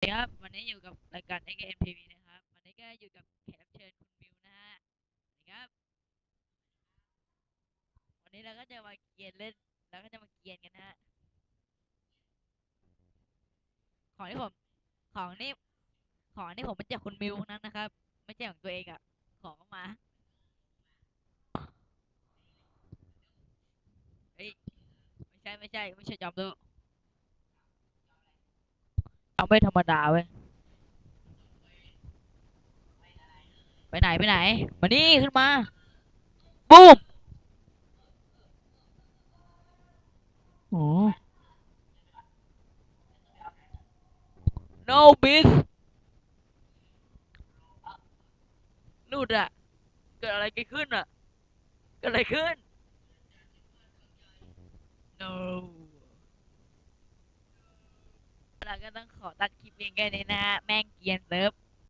สวัสดีครับวันนี้อยู่กับรายการ XMTV นะครับวันนี้ก็อยู่กับแขกรับเชิญคุณมิวนะฮะสวัสดีครับ วันนี้เราก็จะมาเกียนเล่นเราก็จะมาเกียนกันนะฮะของที่ผมของนี่ของนี่ผมเป็นจากคุณมิวนั้นนะครับ ไม่ใช่ของตัวเองอะของมาเฮ้ยไม่ใช่ไม่ใช่ไม่ใช่จอมดูเอา ไม่ธรรมดาเว้ย ไปไหนไปไหน มานี่ขึ้นมา บูมโอ้ no miss นูดอะเกิดอะไรกันขึ้นอะเกิดอะไรขึ้น no เราก็ต้องขอตัดคลิปเพียงแค่นี้นะ แม่งเกียนเซิร์ฟ